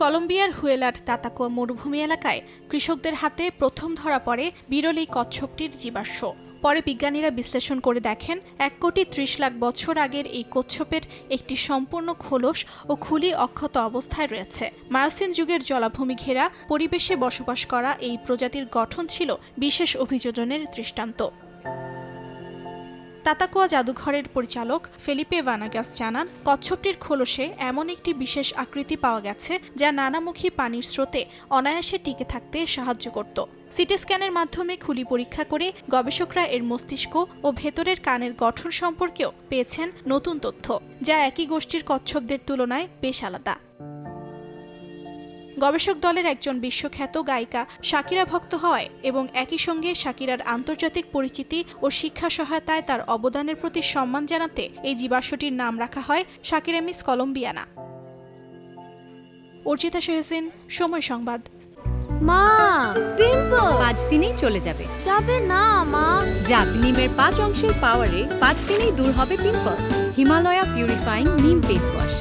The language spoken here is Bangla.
কলম্বিয়ার হুয়েলার তাতাকুয়া মরুভূমি এলাকায় কৃষকদের হাতে প্রথম ধরা পড়ে বিরল এই কচ্ছপটির জীবাশ্ম। পরে বিজ্ঞানীরা বিশ্লেষণ করে দেখেন, এক কোটি ত্রিশ লাখ বছর আগের এই কচ্ছপের একটি সম্পূর্ণ খোলস ও খুলি অক্ষত অবস্থায় রয়েছে। মায়োসিন যুগের জলাভূমি ঘেরা, পরিবেশে বসবাস করা এই প্রজাতির গঠন ছিল বিশেষ অভিযোজনের দৃষ্টান্ত। তাতাকুয়া জাদুঘরের পরিচালক ফেলিপে ভানাগাস জানান, কচ্ছপটির খোলসে এমন একটি বিশেষ আকৃতি পাওয়া গেছে যা নানামুখী পানির স্রোতে অনায়াসে টিকে থাকতে সাহায্য করত। সিটি স্ক্যানের মাধ্যমে খুলি পরীক্ষা করে গবেষকরা এর মস্তিষ্ক ও ভেতরের কানের গঠন সম্পর্কেও পেয়েছেন নতুন তথ্য, যা একই গোষ্ঠীর কচ্ছপদের তুলনায় বেশ আলাদা। গবেষক দলের একজন বিশ্বখ্যাত গায়িকা শাকিরা ভক্ত হয় এবং একই সঙ্গে শাকিরার আন্তর্জাতিক পরিচিতি ও শিক্ষা সহায়তায় তার অবদানের প্রতি সম্মান জানাতে এই জীবাশ্মটির নাম রাখা হয় Shakira Miss Colombiana. Archita Shehsin সময় সংবাদ। মা, পিম্পল। পাঁচ দিনেই চলে যাবে। যাবে না, মা। যাক, নিমের পাঁচ অংশের পাওয়ারে পাঁচ দিনেই দূর হবে pimple. Himalaya purifying neem face wash